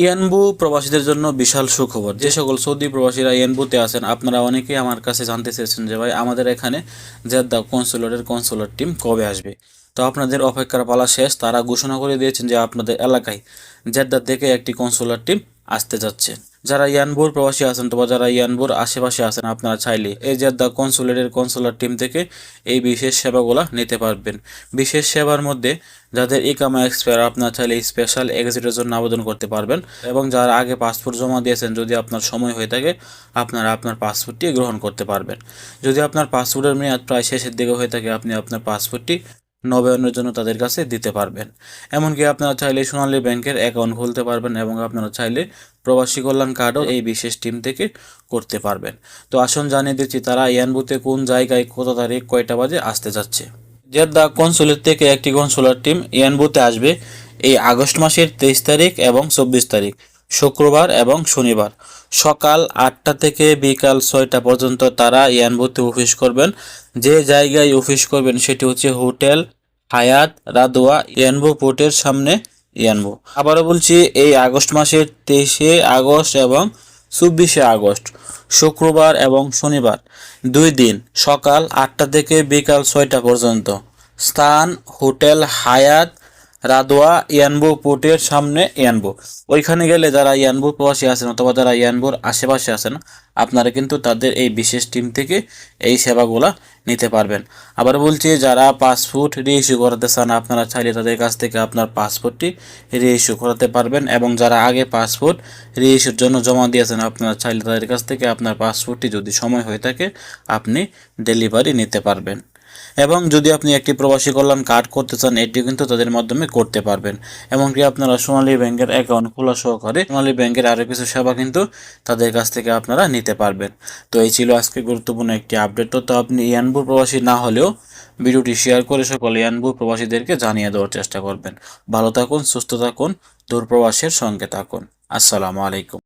Yanbu প্রবাসীদের জন্য বিশাল সুখবর। যে সকল সৌদি প্রবাসীরা ইয়ানবুতে আছেন, আপনারা অনেকেই আমার কাছে জানতে চেয়েছেন যে, ভাই, আমাদের এখানে জেদ্দা কনসুলেটের কনসুলেট টিম কবে আসবে? তো আপনাদের অপেক্ষার পালা শেষ। তারা ঘোষণা করে দিয়েছেন যে, আপনাদের এলাকায় জেদ্দা থেকে একটি কনসুলার টিম আসতে যাচ্ছে যারা ইয়ানবুর প্রবাসী আছেন অথবা যারা ইয়ানবুর আশেপাশে আছেন, আপনারা চাইলে এই জেদ্দা কনসুলেটের কনসুলার টিম থেকে এই বিশেষ সেবাগুলো নিতে পারবেন। বিশেষ সেবার মধ্যে যাদের ইকামা এক্সপায়ার, আপনারা চাইলে স্পেশাল এক্সিটের জন্য আবেদন করতে পারবেন এবং যারা আগে পাসপোর্ট জমা দিয়েছেন, যদি আপনার সময় হয়ে থাকে, আপনারা আপনার পাসপোর্টটি গ্রহণ করতে পারবেন। যদি আপনার পাসপোর্টের মেয়াদ প্রায় শেষের দিকে হয়ে থাকে, আপনি আপনার পাসপোর্টটি নবায়নের জন্য তাদের কাছে দিতে পারবেন। এমনকি আপনারা চাইলে সোনালী ব্যাংকের অ্যাকাউন্ট খুলতে পারবেন এবং আপনারা চাইলে প্রবাসী কল্যাণ কার্ডও এই বিশেষ টিম থেকে করতে পারবেন। তো আসুন জানিয়ে দিচ্ছি, তারা ইয়ানবুতে কোন জায়গায় কত তারিখ কয়টা বাজে আসতে যাচ্ছে। জেদ্দা কনসুলেট থেকে একটি কনসুলার টিম ইয়ানবুতে আসবে এই আগস্ট মাসের তেইশ তারিখ এবং চব্বিশ তারিখ। শুক্রবার এবং শনিবার। সকাল আটটা থেকে বিকাল ছয়টা পর্যন্ত তারা ইয়ানবুতে অফিস করবেন। যে জায়গায় অফিস করবেন সেটি হচ্ছে হোটেল, হায়াত, রাদোয়া ইয়ানবু পোর্টের সামনে ইয়ানবু আবারও বলছি, এই আগস্ট মাসের তেইশে আগস্ট এবং চব্বিশে আগস্ট, শুক্রবার এবং শনিবার দুই দিন, সকাল আটটা থেকে বিকাল ছয়টা পর্যন্ত। স্থান, হোটেল, হায়াত রাদোয়া, ইয়ানবু পোর্টের সামনে ইয়ানবু। ওইখানে গেলে যারা ইয়ানবু প্রবাসী আছেন অথবা যারা ইয়ানবুর আশেপাশে আছেন, আপনারা কিন্তু তাদের এই বিশেষ টিম থেকে এই সেবাগুলা নিতে পারবেন। আবার বলছি, যারা পাসপোর্ট রিইস্যু করাতে চান, আপনারা চাইলে তাদের কাছ থেকে আপনার পাসপোর্টটি রিইস্যু করাতে পারবেন এবং যারা আগে পাসপোর্ট রিইস্যুর জন্য জমা দিয়েছেন, আপনারা চাইলে তাদের কাছ থেকে আপনার পাসপোর্টটি যদি সময় হয়ে থাকে, আপনি ডেলিভারি নিতে পারবেন। এবং যদি আপনি একটি প্রবাসী কল্যাণ কার্ড করতে চান, এটি কিন্তু তাদের মাধ্যমে করতে পারবেন। এমনকি আপনারা সোনালী ব্যাংকের অ্যাকাউন্ট খোলা সহকারে সোনালী ব্যাংকের আরও কিছু সেবা কিন্তু তাদের কাছ থেকে আপনারা নিতে পারবেন। তো এই ছিল আজকে গুরুত্বপূর্ণ একটি আপডেট তো আপনি ইয়ানবুর প্রবাসী না হলেও ভিডিওটি শেয়ার করে সকল ইয়ানবুর প্রবাসীদেরকে জানিয়ে দেওয়ার চেষ্টা করবেন। ভালো থাকুন, সুস্থ থাকুন দূর প্রবাসের সঙ্গে থাকুন। আসসালামু আলাইকুম।